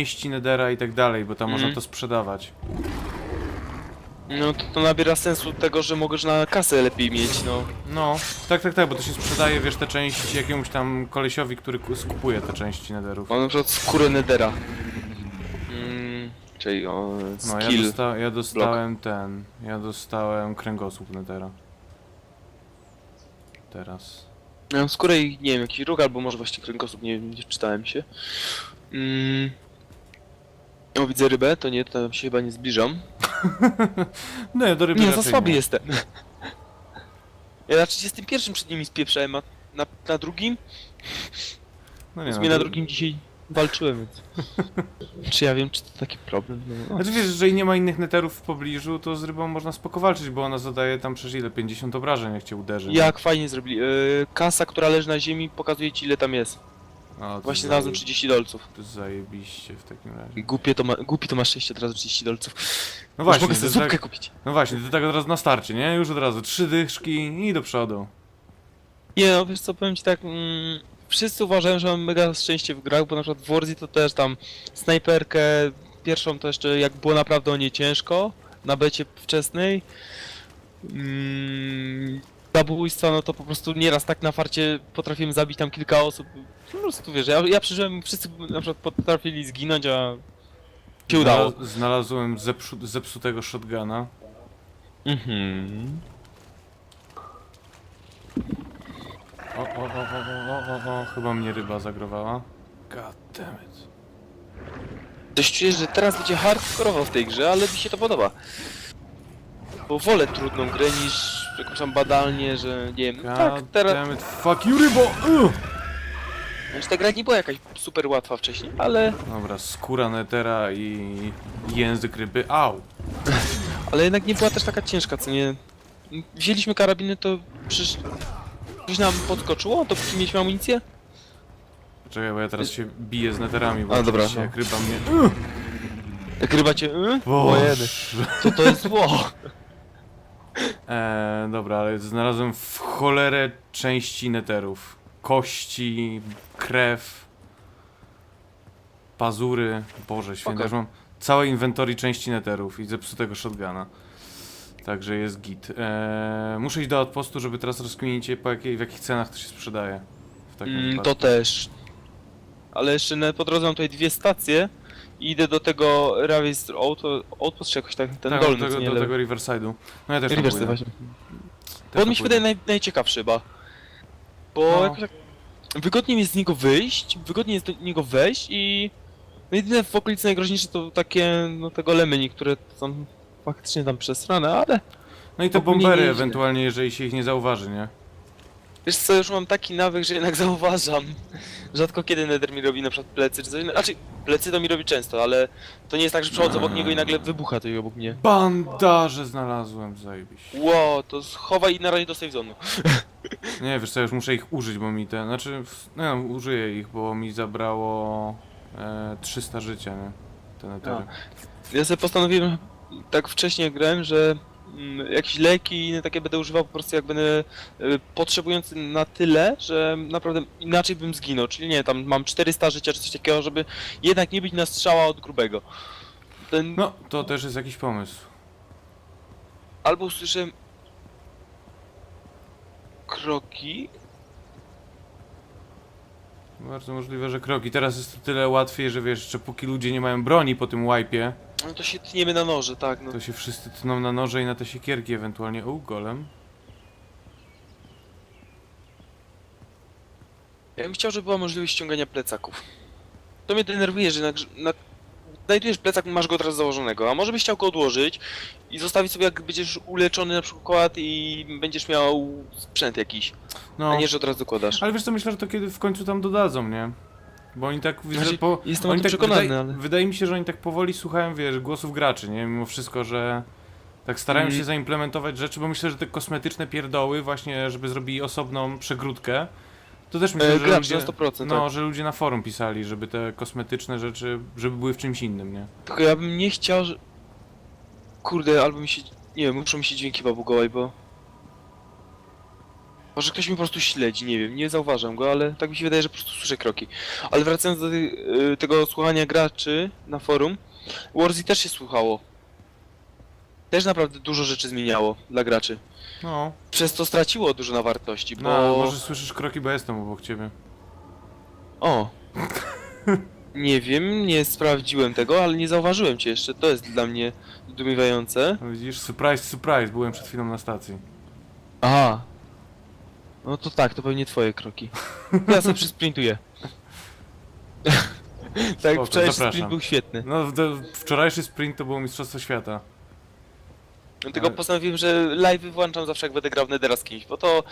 części Nedera i tak dalej, bo tam Mhm. można to sprzedawać. No to, to nabiera sensu tego, że możesz na kasę lepiej mieć, no. No, tak, tak, tak, bo to się sprzedaje, wiesz, te części jakiemuś tam kolesiowi, który ku- skupuje te części Nederów. Mam na przykład skórę Nedera. Mm, czyli o, No, ja, skill. dosta ja dostałem ten, ja dostałem kręgosłup Nedera. Teraz. Mam skórę i nie wiem, jakiś róg albo może właśnie kręgosłup, nie wiem, nie czytałem się. Mm. O, widzę rybę, to nie, to się chyba nie zbliżam. No, ja do ryby Nie, za raczej słaby nie. jestem. Ja na 31 przed nimi spieprzałem, a na, na drugim? No nie, sumie no, na drugim dzisiaj walczyłem, więc... czy ja wiem, czy to taki problem? No, Znaczy wiesz, jeżeli nie ma innych neterów w pobliżu, to z rybą można spoko walczyć, bo ona zadaje tam przecież ile? 50 obrażeń, jak cię uderzy. nie? Jak fajnie zrobili. Yy, kasa, która leży na ziemi, pokazuje ci ile tam jest. To Właśnie zaje- znalazłem 30 dolców. To zajebiście w takim razie. Głupie to ma, głupi to masz szczęście teraz 30 dolców. No Już właśnie, mogę to sobie zupkę tak, kupić. no właśnie, to tak od razu na starcie, nie? Już od razu trzy dyszki i do przodu. Nie no, wiesz co, powiem ci tak, mm, wszyscy uważają, że mam mega szczęście w grach, bo na przykład w Warzy to też tam snajperkę, pierwszą to jeszcze jak było naprawdę o nie ciężko, na becie wczesnej. Mm, zabójstwa, no to po prostu nieraz tak na farcie potrafiłem zabić tam kilka osób. Po prostu wiesz, ja, ja przeżyłem, wszyscy na przykład potrafili zginąć, a się udało. Znalaz- Znalazłem zepsu zepsutego shotguna. Mhm. O, o, o, o, o, o, o, o, chyba mnie ryba zagrowała. God damn it. Coś czuję, że teraz będzie hardkorowo w tej grze, ale mi się to podoba. Bo wolę trudną grę niż jakąś tam badalnie, że nie wiem, God tak, teraz... Fuck you, rybo! Ugh! Znaczy ta gra nie była jakaś super łatwa wcześniej, ale... Dobra, skóra netera i język ryby. Au! Ale jednak nie była też taka ciężka, co nie... Wzięliśmy karabiny, to przecież... Coś nam podskoczyło, to póki mieliśmy amunicję? Czekaj, bo ja teraz się biję z neterami, bo A, dobra, oczywiście no. jak ryba mnie... Jak ryba cię... Yy? Boże. To to jest zło. Eee, dobra, ale znalazłem w cholerę części neterów. Kości, krew, pazury. Boże święty, już mam całe inwentory części neterów i zepsutego shotguna. Także jest git. Eee, muszę iść do outpostu, żeby teraz rozkminić po jakiej, w jakich cenach to się sprzedaje. W takim Mm, to też. Ale jeszcze po drodze mam tutaj dwie stacje i idę do tego Ravis Auto, Outpost, czy jakoś tak, ten tak, dolny, do tego, nie do lewy. tego Riverside'u. No ja też tam Reverse pójdę. właśnie. Też Bo on tam mi się pójdę. wydaje naj, najciekawszy chyba. Bo No. jakoś tak wygodniej mi jest z niego wyjść, wygodniej jest do niego wejść i no jedyne w okolicy najgroźniejsze to takie, no te golemy, które są faktycznie tam przesrane, ale No i te ogólnie bombery nie ewentualnie, jeżeli się ich nie zauważy, nie? Wiesz co, już mam taki nawyk, że jednak zauważam. Rzadko kiedy Nether mi robi na przykład plecy czy coś, no, znaczy plecy to mi robi często, ale to nie jest tak, że przechodzę obok niego i nagle wybucha to i obok mnie. Bandaże znalazłem, zajebiście. Ło, to schowaj i na razie do safe zone'u. Nie, wiesz co, już muszę ich użyć, bo mi te, znaczy, no, użyję ich, bo mi zabrało e, 300 życia, nie? Te netery. Ja sobie postanowiłem, tak wcześniej grałem, że jakieś leki i inne takie będę używał po prostu jak będę y, potrzebujący na tyle, że naprawdę inaczej bym zginął. Czyli nie, tam mam 400 życia czy coś takiego, żeby jednak nie być na strzała od grubego. Ten, No, to też jest jakiś pomysł. Albo usłyszę kroki. Bardzo możliwe, że kroki. Teraz jest to tyle łatwiej, że wiesz, że póki ludzie nie mają broni po tym łajpie, No to się tniemy na noże, tak. No. to się wszyscy tną na noże i na te siekierki ewentualnie. O, golem. Ja bym chciał, żeby była możliwość ściągania plecaków. To mnie denerwuje, że na, na, znajdujesz plecak, masz go od razu założonego, a może byś chciał go odłożyć i zostawić sobie, jak będziesz uleczony na przykład i będziesz miał sprzęt jakiś, No, a nie, że od razu dokładasz. ale wiesz co, myślę, że to kiedy w końcu tam dodadzą, nie? Bo oni tak, Znaczy, po, jestem oni tak przekonany, wydaje, ale- wydaje mi się, że oni tak powoli słuchają, wiesz, głosów graczy, nie? Mimo wszystko, że tak starają Mm. się zaimplementować rzeczy, bo myślę, że te kosmetyczne pierdoły właśnie, żeby zrobili osobną przegródkę, to też myślę, E, że gracz ludzie, na 100%, no, tak. że ludzie na forum pisali, żeby te kosmetyczne rzeczy, żeby były w czymś innym, nie? Tylko ja bym nie chciał, że... Kurde, albo mi się... Nie wiem, muszą mi się dźwięki babugować, bo... Może ktoś mi po prostu śledzi, nie wiem, nie zauważam go, ale tak mi się wydaje, że po prostu słyszę kroki. Ale wracając do y, tego słuchania graczy na forum, Warzy też się słuchało. Też naprawdę dużo rzeczy zmieniało dla graczy. No, Przez to straciło dużo na wartości, bo... no może słyszysz kroki, bo jestem obok ciebie. O! Nie wiem, nie sprawdziłem tego, ale nie zauważyłem cię jeszcze. To jest dla mnie zdumiewające. No widzisz, surprise, surprise, byłem przed chwilą na stacji. Aha. No to tak, to pewnie twoje kroki. Ja sobie przysprintuję. tak, Spoko, wczorajszy zapraszam. sprint był świetny. No, wczorajszy sprint to było Mistrzostwo Świata. Dlatego Ale- postanowiłem, że live włączam zawsze jak będę grał w Nedera z kimś, bo to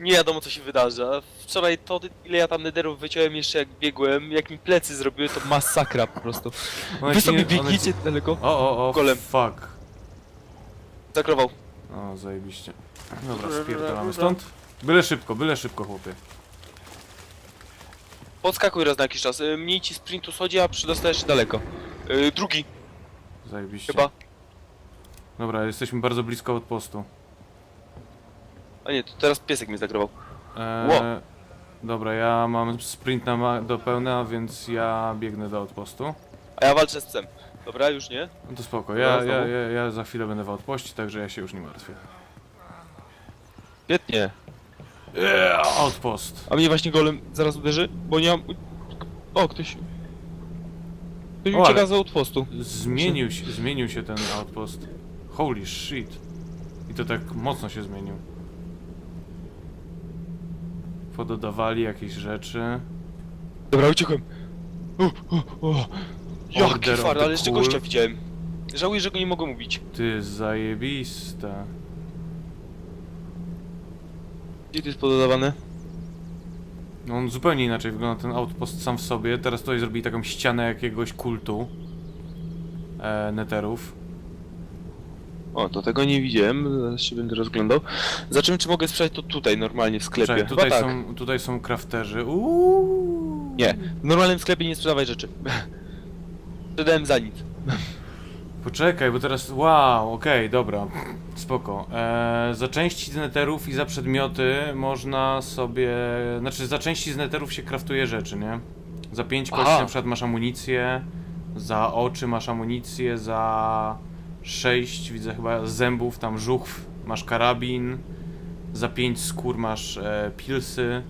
nie wiadomo co się wydarza. Wczoraj to ile ja tam Nederów wyciąłem jeszcze jak biegłem, jak mi plecy zrobiły, to masakra po prostu. One Wy ci sobie nie- one biegnijcie daleko. O, o, o, Golem. fuck. Zakrował. O, zajebiście. Dobra, spierdalamy stąd. Byle szybko, byle szybko, chłopie. Podskakuj raz na jakiś czas. Y, Mniej ci sprintu schodzi, a przydostajesz się daleko. Y, drugi, Zajebiście. chyba. Dobra, jesteśmy bardzo blisko od postu. A nie, to teraz piesek mnie zakrował. Eee, Ło. Dobra, ja mam sprint na ma- do pełna, więc ja biegnę do outpostu. A ja walczę z psem. Dobra, już nie? No to spoko, Dobra, ja, ja, znowu. ja, ja za chwilę będę w outpoście, także ja się już nie martwię. Świetnie. Yeah, outpost. A mnie właśnie golem zaraz uderzy, bo nie mam... O, ktoś... Ktoś O, ucieka z outpostu. Zmienił się, zmienił się ten outpost. Holy shit. I to tak mocno się zmienił. Pododawali jakieś rzeczy. Dobra, uciekłem. O, o, o. Jaki of the ale jeszcze Cool. gościa widziałem. Żałuję, że go nie mogłem ubić. Ty, zajebiste. Gdzie to jest pododawane? No on zupełnie inaczej wygląda ten outpost sam w sobie. Teraz tutaj zrobili taką ścianę jakiegoś kultu. E, neterów. O, to tego nie widziałem, zaraz się będę rozglądał. Zobaczymy, czy mogę sprzedać to tutaj, normalnie w sklepie. Czekaj, Chyba tutaj, tak. są, tutaj są crafterzy. Uuu. Nie, w normalnym sklepie nie sprzedawaj rzeczy. Sprzedałem za nic. Poczekaj, bo teraz. Wow, okej, dobra. Spoko. E, za części z neterów i za przedmioty można sobie. Znaczy, za części z neterów się kraftuje rzeczy, nie? Za 5 kości Aha. na przykład masz amunicję, za oczy masz amunicję, za 6 widzę chyba zębów, tam żuchw masz karabin, za 5 skór masz e, pilsy.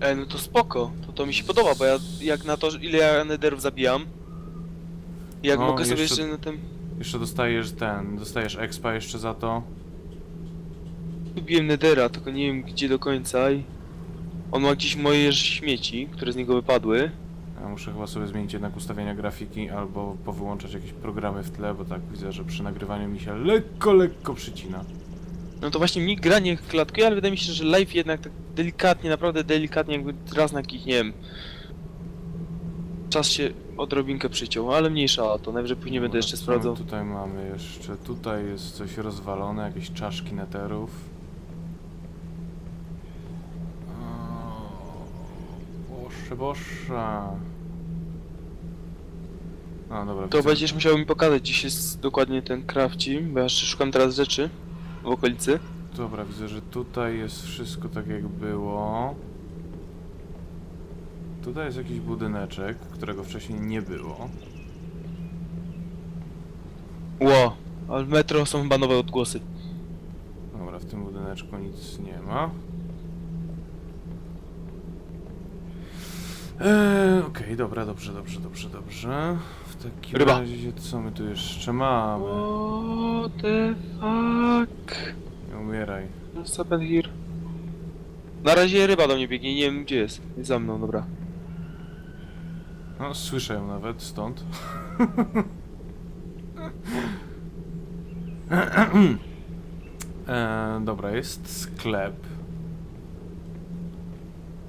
E, no to spoko, to, to mi się podoba, bo ja jak na to, ile ja nederów zabijam, jak No, mogę sobie jeszcze- jeszcze na tym... Jeszcze dostajesz ten, dostajesz expa jeszcze za to. Lubiłem nedera, tylko nie wiem gdzie do końca i... On ma gdzieś moje śmieci, które z niego wypadły. Ja muszę chyba sobie zmienić jednak ustawienia grafiki albo powyłączać jakieś programy w tle, bo tak widzę, że przy nagrywaniu mi się lekko, lekko przycina. No to właśnie mi gra nie klatkuje, ale wydaje mi się, że live jednak tak delikatnie, naprawdę delikatnie jakby raz na jakiś, nie wiem... Czas się odrobinkę przyciął, ale mniejsza o to, najwyżej później będę Dobra, jeszcze co my sprawdzał. Tutaj mamy jeszcze, tutaj jest coś rozwalone, jakieś czaszki neterów. O, Boże, boże. A, dobra, To widzę. będziesz musiał mi pokazać, gdzie jest dokładnie ten crafci, bo ja jeszcze szukam teraz rzeczy w okolicy. Dobra, widzę, że tutaj jest wszystko tak jak było. Tutaj jest jakiś budyneczek, którego wcześniej nie było. Ło, ale w metro są chyba nowe odgłosy. Dobra, w tym budyneczku nic nie ma. Eee, Okej, dobra, dobrze, dobrze, dobrze, dobrze. W takim Ryba. razie co my tu jeszcze mamy? What the fuck? Nie umieraj. What's happened here? Na razie ryba do mnie biegnie, nie wiem gdzie jest. Jest za mną, dobra. No, słyszę ją nawet stąd. eee, dobra, jest sklep.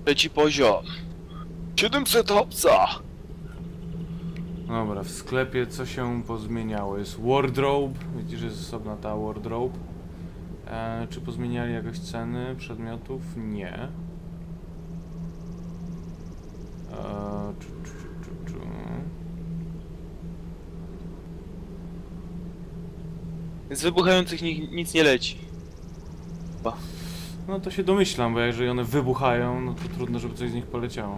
Trzeci poziom. 700 obca! Dobra, w sklepie co się pozmieniało? Jest wardrobe, widzisz, jest osobna ta wardrobe. E, czy pozmieniali jakoś ceny przedmiotów? Nie. Z wybuchających ni nic nie leci. No to się domyślam, bo jeżeli one wybuchają, no to trudno, żeby coś z nich poleciało.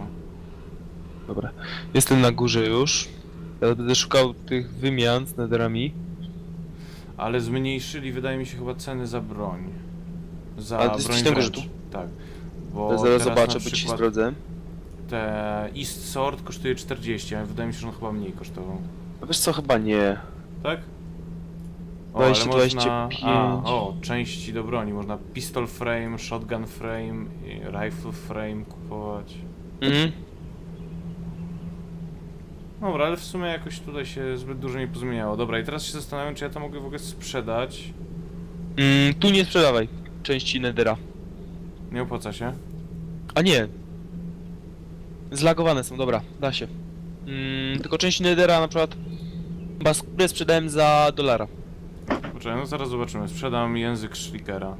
Dobra. Jestem na górze już. Ja będę szukał tych wymian z netherami. Ale zmniejszyli, wydaje mi się, chyba ceny za broń. Za Ale ty jesteś broń na górze wręcz. tu? Tak. Bo Ja zaraz teraz zobaczę, na bo ci przykład sprawdzę. te East Sword kosztuje 40, a wydaje mi się, że on chyba mniej kosztował. A wiesz co, chyba nie. Tak? O, 20, ale można... 25. A, o, części do broni. Można pistol frame, shotgun frame, i rifle frame kupować. Mhm. Dobra, ale w sumie jakoś tutaj się zbyt dużo nie pozmieniało. Dobra, i teraz się zastanawiam, czy ja to mogę w ogóle sprzedać. Mm, tu nie sprzedawaj części nethera. Nie opłaca się. A nie. Zlagowane są, dobra, da się. Mm, tylko części nethera na przykład chyba skórę sprzedałem za dolara. Poczekaj, no zaraz zobaczymy. Sprzedam język Shriekera.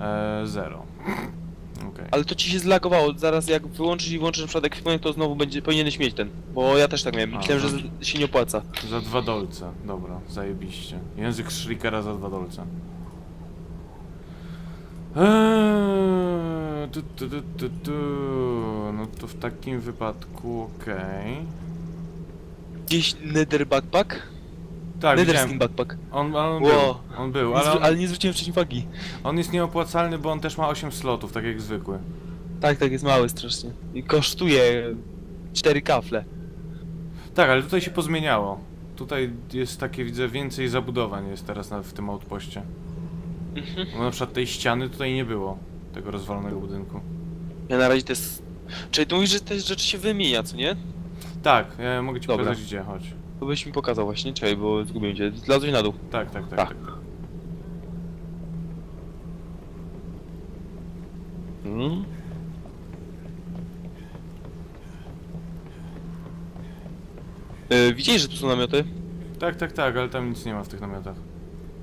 Eee, zero. Okej. Ale to ci się zlagowało, zaraz jak wyłączysz i włączysz na przykład ekwipunek, to znowu będzie, powinieneś mieć ten. Bo ja też tak miałem, A, myślałem, że z- się nie opłaca. Za dwa dolce. Dobra, zajebiście. Język Shriekera za dwa dolce. Eee, tu, tu, tu, tu, tu. No to w takim wypadku okej. Gdzieś nether backpack? Tak, nether widziałem. skin backpack. On, on Wow. był, on był, ale on, ale nie zwróciłem wcześniej uwagi. on jest nieopłacalny, bo on też ma 8 slotów, tak jak zwykły. Tak, tak, jest mały strasznie. I kosztuje 4 kafle. Tak, ale tutaj się pozmieniało. Tutaj jest takie, widzę, więcej zabudowań jest teraz na, w tym outpoście. Mhm. Bo na przykład tej ściany tutaj nie było, tego rozwalonego budynku. Ja na razie to jest... Czyli tu mówisz, że te rzeczy się wymienia, co nie? Tak, ja mogę ci Dobra. pokazać gdzie, chodź. To byś mi pokazał właśnie, czekaj, bo zgubiłem cię. Zlazłeś na dół. Tak, tak, tak. Tak. tak. Mm. Yy, widziałeś, że tu są namioty? Tak, tak, tak, ale tam nic nie ma w tych namiotach.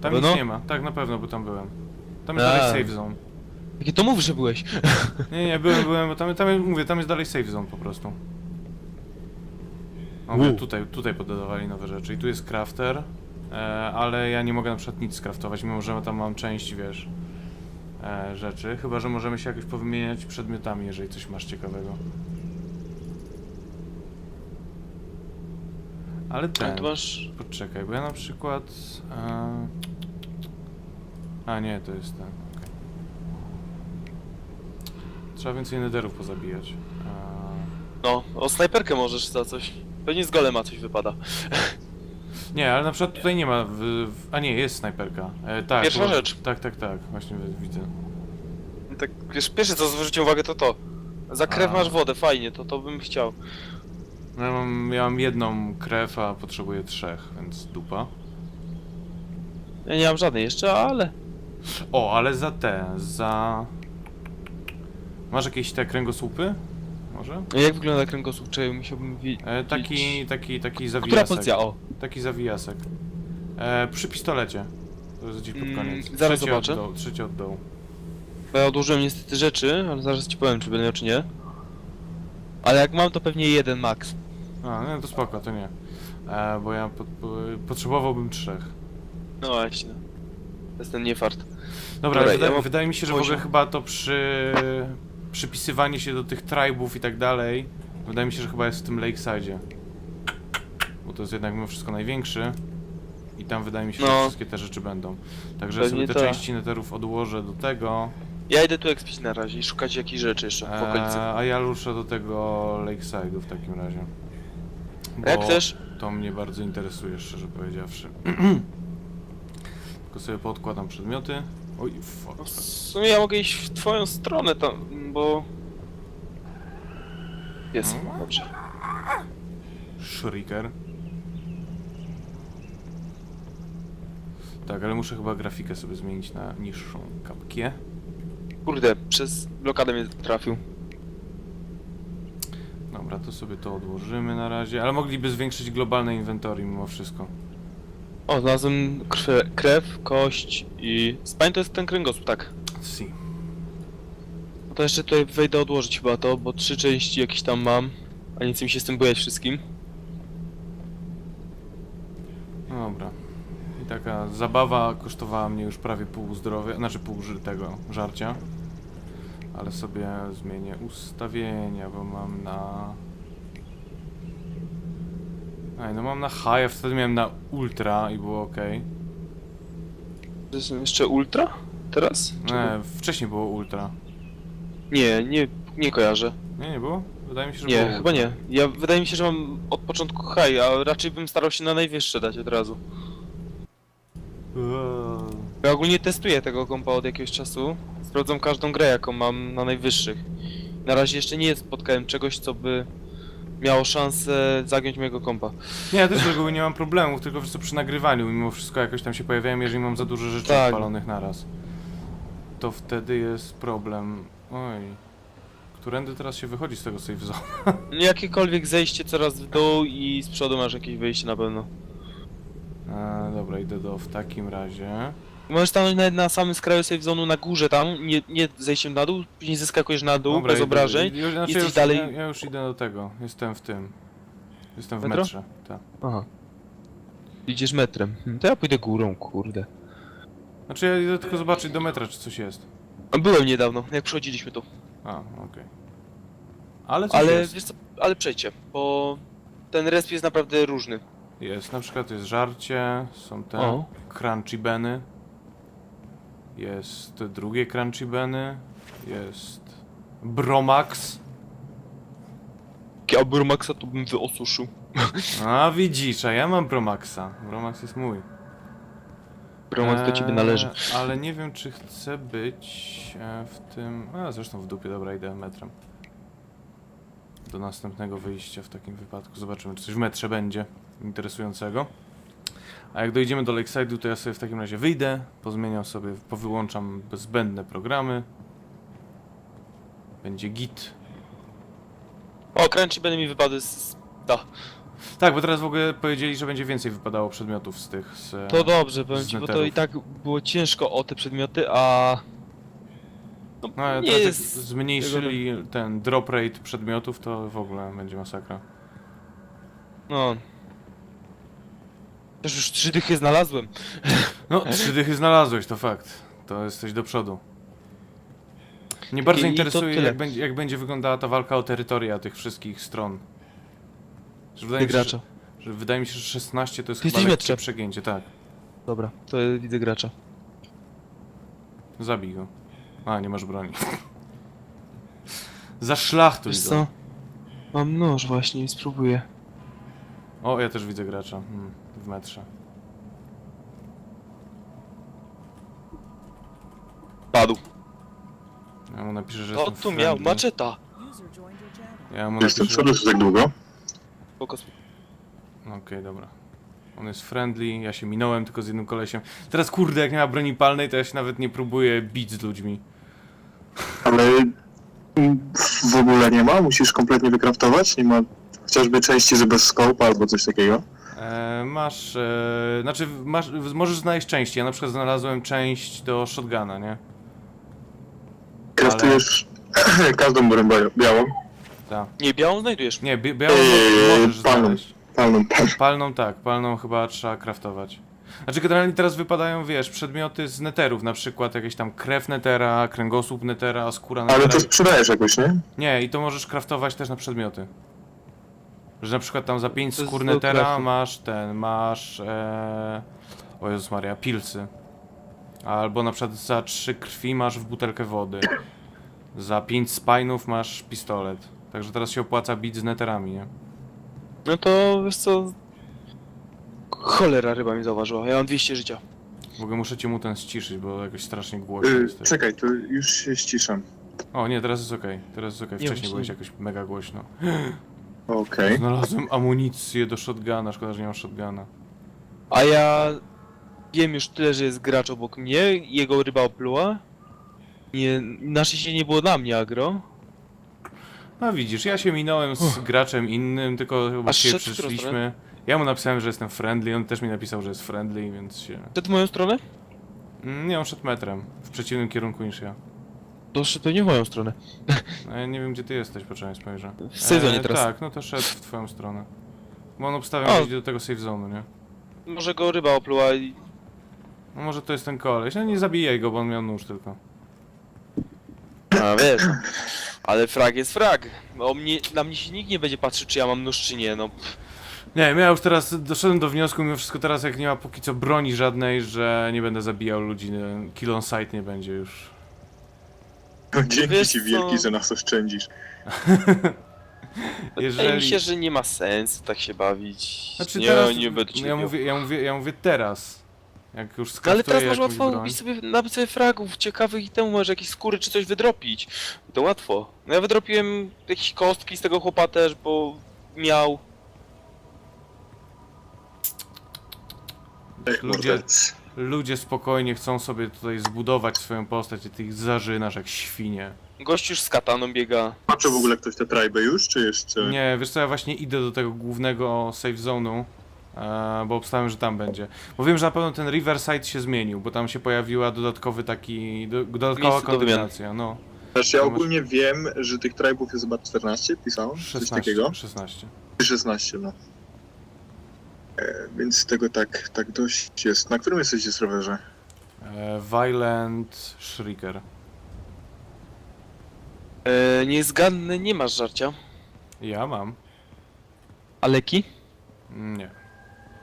Tam nic pewno? nie ma, tak na pewno, bo tam byłem. Tam jest A. dalej safe zone. Jakie to mów, że byłeś? Nie, nie, byłem, byłem, bo tam, tam mówię, tam jest dalej safe zone po prostu. O, mówię, U. tutaj, tutaj pododawali nowe rzeczy i tu jest crafter, e, ale ja nie mogę na przykład nic skraftować, mimo że tam mam część, wiesz, e, rzeczy. Chyba, że możemy się jakoś powymieniać przedmiotami, jeżeli coś masz ciekawego. Ale ten, tu masz... poczekaj, bo ja na przykład... E, a nie, to jest ten, okej. Trzeba więcej netherów pozabijać. E, No, o snajperkę możesz za coś. Pewnie z golema coś wypada. Nie, ale na przykład tutaj nie ma. W, w, a nie, jest snajperka. E, tak. Pierwsza bo- rzecz. Tak, tak, tak. Właśnie wi- widzę. Tak, wiesz, pierwsze co zwróciłem uwagę to to. Za krew A. masz wodę, fajnie, to to bym chciał. No, ja, mam, ja mam jedną krew, a potrzebuję trzech, więc dupa. Ja nie mam żadnej jeszcze, ale... O, ale za te, za. Masz jakieś te kręgosłupy? Może? Jak wygląda kręgosłup? Czy musiałbym. E, taki, taki, taki Która zawijasek. pozycja? O. Taki zawijasek. E, przy pistolecie. To jest gdzieś pod Mm, koniec. zaraz Trzeci zobaczę. Od dołu, trzeci od dołu. Bo ja odłożyłem niestety rzeczy, ale zaraz ci powiem, czy będę miał, czy nie. Ale jak mam, to pewnie jeden max. A, no to spoko, to nie. E, bo ja pot, po, potrzebowałbym trzech. No właśnie. To jest ten niefart. Dobra, Dobra, wydaje, ja mam wydaje mi się, że w ogóle chyba to przy przypisywanie się do tych tribów i tak dalej, wydaje mi się, że chyba jest w tym Lakeside. Bo to jest jednak mimo wszystko największy. I tam wydaje mi się, że No. wszystkie te rzeczy będą. Także Pewnie sobie te tak. części netherów odłożę do tego. Ja idę tu ekspić na razie i szukać jakichś rzeczy jeszcze w okolicy. E, a ja ruszę do tego Lakeside'u w takim razie. Jak Bo chcesz? To mnie bardzo interesuje, szczerze powiedziawszy. Tylko sobie podkładam przedmioty. Oj, fuck. No, w sumie ja mogę iść w twoją stronę tam, bo... Jest, No. dobrze. Shrieker. Tak, ale muszę chyba grafikę sobie zmienić na niższą kapkę. Kurde, przez blokadę mnie trafił. Dobra, to sobie to odłożymy na razie, ale mogliby zwiększyć globalne inwentory mimo wszystko. O, znalazłem krwe, krew, kość i... Spań to jest ten kręgosłup, tak. Si. No to jeszcze tutaj wejdę odłożyć chyba to, bo trzy części jakieś tam mam. A nie chce mi się z tym bujać wszystkim. No dobra. I taka zabawa kosztowała mnie już prawie pół zdrowia, znaczy pół ży- tego żarcia. Ale sobie zmienię ustawienia, bo mam na... Ej, no mam na high, a wtedy miałem na ultra i było ok. To jest jeszcze ultra? Teraz? Nie, wcześniej było ultra. Nie, nie, nie kojarzę. Nie, nie było? Wydaje mi się, że Nie, było chyba nie. Ja wydaje mi się, że mam od początku high, a raczej bym starał się na najwyższe dać od razu. Eee. Ja ogólnie testuję tego kompa od jakiegoś czasu. Sprawdzam każdą grę, jaką mam na najwyższych. Na razie jeszcze nie spotkałem czegoś, co by miało szansę zagiąć mojego kompa. Nie, ja też z reguły nie mam problemów, tylko co, przy nagrywaniu mimo wszystko jakoś tam się pojawiają, jeżeli mam za dużo rzeczy Tak. odpalonych naraz. To wtedy jest problem. Oj. Którędy teraz się wychodzi z tego save zone? Jakiekolwiek zejście coraz w dół i z przodu masz jakieś wyjście na pewno. E, dobra, idę do w takim razie. Możesz stanąć nawet na samym skraju safe zone'u na górze tam, nie, nie zejściem na dół, później zyskakujesz na dół, Dobra, bez idę- obrażeń. Już, znaczy Jesteś już, dalej- Ja, ja już idę do tego. Jestem w tym. Jestem w Metro? metrze. Tak. Aha. Idziesz metrem. Hmm, To ja pójdę górą, kurde. Znaczy ja idę tylko zobaczyć do metra, czy coś jest. A Byłem niedawno, jak przechodziliśmy tu. A, okej. Ale coś Ale jest. wiesz co, ale przejdźcie, bo ten resp jest naprawdę różny. Jest, na przykład jest żarcie, są te O. crunchy beny. Jest drugie crunchy beny. Jest Bromax. Ja Burmaxa to bym wyosuszył. A widzisz, a ja mam Bromaxa. Bromax jest mój. Burmax do ciebie Eee, należy. Ale nie wiem, czy chcę być e, w tym... A, zresztą w dupie, dobra, idę metrem. Do następnego wyjścia w takim wypadku. Zobaczymy, czy coś w metrze będzie interesującego. A jak dojdziemy do Lakeside'u, to ja sobie w takim razie wyjdę, pozmieniam sobie, powyłączam zbędne programy. Będzie git. O, Crunchy będę mi wypadły z... Da. Tak, bo teraz w ogóle powiedzieli, że będzie więcej wypadało przedmiotów z tych... Z, To dobrze, powiem z ci, bo to neterów. i tak było ciężko o te przedmioty, a... No, No, ale nie teraz jak jest... zmniejszyli ten drop rate przedmiotów, to w ogóle będzie masakra. No... Też już trzy dychy znalazłem. No, trzy dychy znalazłeś, to fakt. To jesteś do przodu. Mnie bardzo I- i to interesuje, tyle. jak będzie, jak będzie wyglądała ta walka o terytoria tych wszystkich stron. Że wydaje, mi się, gracza. że, że wydaje mi się, że 16 to jest Ty chyba jesteś lekkie metrze. przegięcie, tak. Dobra, to widzę gracza. Zabij go. A, nie masz broni. Zaszlachtuj Wiesz go. co? Mam nóż właśnie i spróbuję. O, ja też widzę gracza. Hmm, w metrze. Padł. Ja mu napiszę, że O, jestem tu miał, friendly. maczeta. User joined your channel. Ja mu Jestem napiszę... przodu, tak długo? Spoko. Okej, dobra. On jest friendly, ja się minąłem tylko z jednym kolesiem. Teraz kurde, jak nie ma broni palnej, to ja się nawet nie próbuję bić z ludźmi. Ale mm, w ogóle nie ma? Musisz kompletnie wykraftować? Nie ma chociażby części, że bez scope albo coś takiego? E, masz, e, znaczy masz, możesz znaleźć części. Ja na przykład znalazłem część do shotguna, nie? Kraftujesz każdą bia- białą, Tak. Nie, białą znajdujesz. Nie, bi- białą Eee, możesz palną. znaleźć. palną, palną. Palną tak, palną chyba trzeba craftować. Znaczy generalnie teraz wypadają, wiesz, przedmioty z neterów, na przykład jakieś tam krew netera, kręgosłup netera, skóra netera. Ale to sprzedajesz jakoś, nie? Nie, i to możesz craftować też na przedmioty. Że na przykład tam za 5 To jest skór do netera masz ten, masz e... o Jezus Maria, pilsy. Albo na przykład za 3 krwi masz w butelkę wody. Za 5 spinów masz pistolet. Także teraz się opłaca bić z neterami, nie? No to, wiesz co... Cholera ryba mi zauważyła, ja mam 200 życia. W ogóle muszę cię mu ten ściszyć, bo jakoś strasznie głośno Yy, jest. czekaj, to już się ściszam. O nie, teraz jest okej, teraz jest okej. Nie Wcześniej byłeś jakoś mega głośno. Okej. Znalazłem amunicję do shotguna, szkoda, że nie mam shotguna. A ja wiem już tyle, że jest gracz obok mnie, jego ryba opluła. Nie, na szczęście nie było na mnie agro. No widzisz, ja się minąłem z graczem innym, tylko chyba szedł w którą przyszliśmy. Ja mu napisałem, że jestem friendly, on też mi napisał, że jest friendly, więc się... Przed moją stronę? Mm, Nie, on szedł metrem, w przeciwnym kierunku niż ja. To szedł pewnie w moją stronę. No, ja nie wiem, gdzie ty jesteś, poczekaj, spojrzę. W sezonie teraz. Tak, no to szedł w twoją stronę. Bo on obstawiał O. do tego safe zone'u, nie? Może go ryba opluła i No może to jest ten koleś. No nie zabijaj go, bo on miał nóż tylko. A wiesz. Ale frag jest frag. O mnie, na mnie się nikt nie będzie patrzył, czy ja mam nóż, czy nie, no. Nie wiem, ja już teraz doszedłem do wniosku, mimo wszystko teraz jak nie ma póki co broni żadnej, że nie będę zabijał ludzi, nie, kill on sight nie będzie już. Dzięki Wiesz ci co? wielki, że nas oszczędzisz. Wydaje Jeżeli- mi się, że nie ma sensu tak się bawić. Znaczy nie, teraz, nie będę cię ja mówię, ja mówię, ja mówię teraz. Jak już No skraftuję ale teraz masz jakąś łatwo broń. sobie nabyć sobie fragów ciekawych i temu możesz jakieś skóry czy coś wydropić. To łatwo. No ja wydropiłem jakieś kostki z tego chłopa też, bo miał. Ej, Ludzie- mordercy. Ludzie spokojnie chcą sobie tutaj zbudować swoją postać i ty ich zażynasz jak świnie. Gość już z kataną biega. Patrzę w ogóle ktoś te triby już, czy jeszcze? Nie, wiesz co, ja właśnie idę do tego głównego safe zone'u, e, bo obstałem, że tam będzie. Bo wiem, że na pewno ten Riverside się zmienił, bo tam się pojawiła dodatkowy taki, do, dodatkowa Miejsce do wymiany. kondygnacja, no. Znaczy ja ogólnie wiem, że tych tribów jest chyba 14, pisałem? Coś 16, takiego? 16. 16, no. E, więc tego tak, tak dość jest. Na którym jesteście serwerze? E, Violent Shrieker. E, niezgadny, nie masz żarcia. Ja mam. A leki? Nie.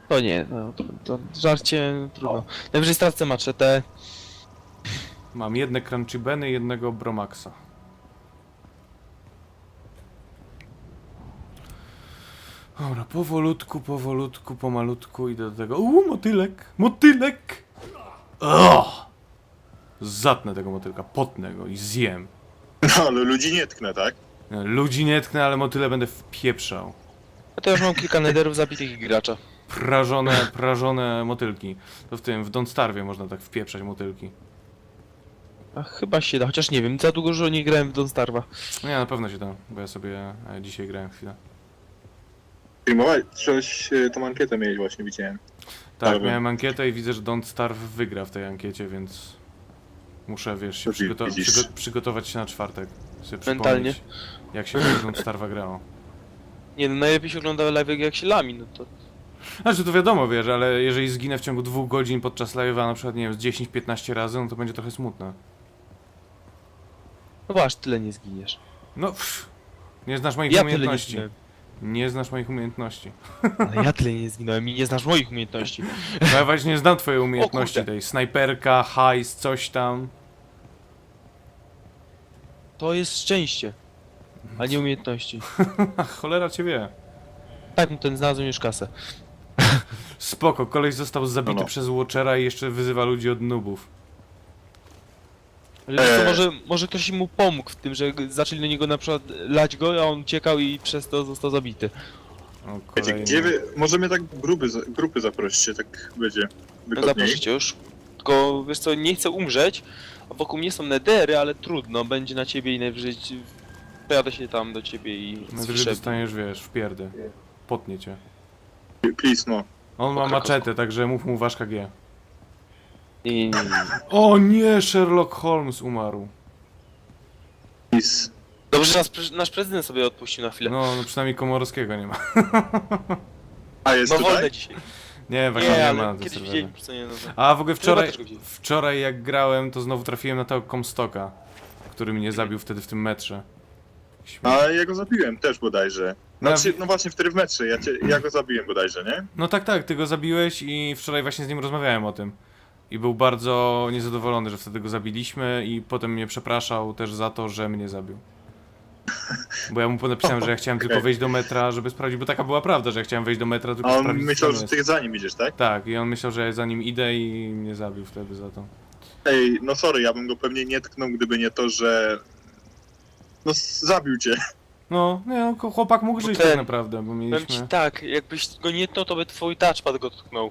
To nie, no to, to żarcie trudno. Najwyżej stracę maczetę. Mam jedne Crunchy Beny i jednego Bromaxa. Dobra, powolutku, powolutku, pomalutku idę do tego. Uuu, motylek! Motylek! Oh! Zatnę tego motylka, potnę go i zjem. No ale ludzi nie tknę, tak? Ludzi nie tknę, ale motyle będę wpieprzał. A to już mam kilka nederów zabitych i gracza. Prażone, prażone motylki. To w tym, w Don't Starwie można tak wpieprzać motylki. A chyba się da, chociaż nie wiem, za długo że nie grałem w Don't Starva. Nie, na pewno się da, bo ja sobie e, dzisiaj grałem chwilę. Filmować? Coś, e, tą ankietę mieli właśnie, widziałem. Tak, Dobra. miałem ankietę i widzę, że Don't Starve wygra w tej ankiecie, więc muszę, wiesz, się przygoto- przygo- przygotować się na czwartek. Sobie Mentalnie. przypomnieć, jak się w Don't Starve'a grało. Nie no, najlepiej się ogląda live jak się lami, no to... Znaczy to wiadomo, wiesz, ale jeżeli zginę w ciągu dwóch godzin podczas live'a na przykład, nie wiem, z 10-15 razy, no to będzie trochę smutne. No właśnie, tyle nie zginiesz. No, pff, nie znasz moich Ja tyle nie umiejętności. zginąłem. Nie znasz moich umiejętności. Ale ja tyle nie zginąłem i nie znasz moich umiejętności. No ja właśnie nie znam twojej umiejętności kurde. tej. Snajperka, hajs, coś tam. To jest szczęście. A nie umiejętności. Cholera cię wie. Tak, mu ten znalazłem już kasę. Spoko, koleś został zabity No, no. przez Watchera i jeszcze wyzywa ludzi od nubów. Ale wiesz co, Eee. może, może ktoś mu pomógł w tym, że zaczęli na niego na przykład lać go, a on uciekał i przez to został zabity. O, Wiecie, kolejny. gdzie wy... Może mnie tak grupy, za- grupy zaproście, tak będzie No wygodniej. zaprosicie już. Tylko wiesz co, nie chcę umrzeć, a wokół mnie są nedery, ale trudno, będzie na ciebie i najwyżej ci- pojadę się tam do ciebie i Najwyżej zszedł. dostaniesz, wiesz, w pierdy. Potnie cię. Please, no. On ma maczetę, także mów mu ważka G. Nie, nie, nie, nie. O nie, Sherlock Holmes umarł. Dobrze, że nas, pre- nasz prezydent sobie odpuścił na chwilę. No, no przynajmniej Komorowskiego nie ma. A jest No tutaj? wolne dzisiaj. Nie, właśnie Nie, nie, ale ma na tym kiedyś serwerze. widzieliśmy, co nie, no, A w ogóle wczoraj, też go widziałem. wczoraj jak grałem, to znowu trafiłem na tego Comstocka, który mnie zabił wtedy w tym metrze. Śmie- A ja go zabiłem też bodajże. No, Znaczy, no właśnie wtedy w metrze, ja, cię, ja go zabiłem bodajże, nie? No tak, tak, ty go zabiłeś i wczoraj właśnie z nim rozmawiałem o tym. I był bardzo niezadowolony, że wtedy go zabiliśmy i potem mnie przepraszał też za to, że mnie zabił. Bo ja mu napisałem, że ja chciałem tylko wejść do metra, żeby sprawdzić, bo taka była prawda, że ja chciałem wejść do metra, tylko A on sprawdzić, co myślał, tam że jest. ty za nim idziesz, tak? Tak, i on myślał, że ja za nim idę i mnie zabił wtedy za to. Ej, no sorry, ja bym go pewnie nie tknął, gdyby nie to, że... No s- zabił cię. No, nie, no, chłopak mógł Bo żyć ten- tak naprawdę, bo Powiem ci mieliśmy... tak, jakbyś go nie tnął, to by twój touchpad go tknął.